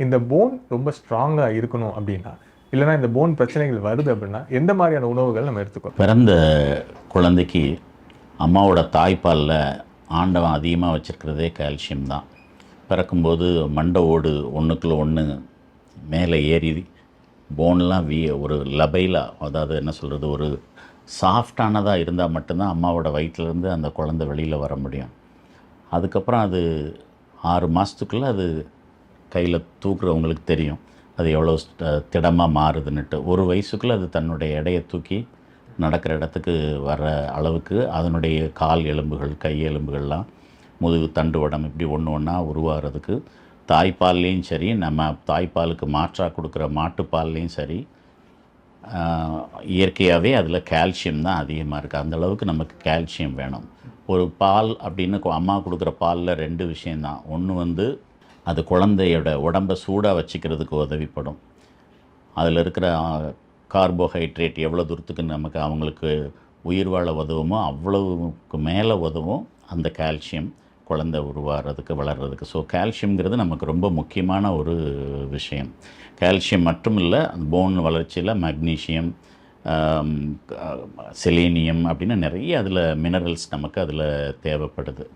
இந்த போன் ரொம்ப ஸ்ட்ராங்காக இருக்கணும் அப்படின்னா இல்லைன்னா இந்த போன் பிரச்சனைகள் வருது அப்படின்னா எந்த மாதிரியான உணவுகள் நம்ம எடுத்துக்கணும்? பிறந்த குழந்தைக்கு அம்மாவோட தாய்ப்பாலில் ஆண்டவன் அதிகமாக வச்சுருக்கிறதே கால்சியம் தான். பிறக்கும்போது மண்டை ஓடு ஒன்றுக்குள்ள ஒன்று மேலே ஏறி போன்லாம் வீ ஒரு லபைலா அதாவது என்ன சொல்கிறது ஒரு சாஃப்டானதாக இருந்தால் மட்டும்தான் அம்மாவோட வயிற்றுலேருந்து அந்த குழந்தை வெளியில் வர முடியும். அதுக்கப்புறம் அது ஆறு மாதத்துக்குள்ளே அது கையில் தூக்குறவங்களுக்கு தெரியும். அது எவ்வளோ திடமாக மாறுதுன்னுட்டு. ஒரு வயசுக்குள்ளே அது தன்னுடைய எடையை தூக்கி நடக்கிற இடத்துக்கு வர அளவுக்கு அதனுடைய கால் எலும்புகள் கை எலும்புகள்லாம் முதுகு தண்டு உடம்பு இப்படி ஒன்று ஒன்றா உருவாகிறதுக்கு தாய்ப்பால்லையும் சரி நம்ம தாய்ப்பாலுக்கு மாற்றாக கொடுக்குற மாட்டுப்பால்லையும் சரி இயற்கையாகவே அதில் கால்சியம் தான் அதிகமாக இருக்குது அந்தளவுக்கு நமக்கு கால்சியம் வேணும். ஒரு பால் அப்படின்னு அம்மா கொடுக்குற பாலில் ரெண்டு விஷயந்தான் ஒன்று வந்து அது குழந்தையோட உடம்பை சூடாக வச்சுக்கிறதுக்கு உதவிப்படும். அதில் இருக்கிற கார்போஹைட்ரேட் எவ்வளோ தூரத்துக்கு நமக்கு அவங்களுக்கு உயிர் வாழ உதவுமோ அவ்வளவுக்கு மேலே உதவும் அந்த கால்சியம் குழந்தை உருவாகிறதுக்கு வளர்கிறதுக்கு ஸோ கால்சியம்ங்கிறது நமக்கு ரொம்ப முக்கியமான ஒரு விஷயம். கால்சியம் மட்டும் இல்லை போன் வளர்ச்சியில் மக்னீசியம் செலேனியம் அப்படின்னு நிறைய அதில் மினரல்ஸ் நமக்கு அதில் தேவைப்படுது.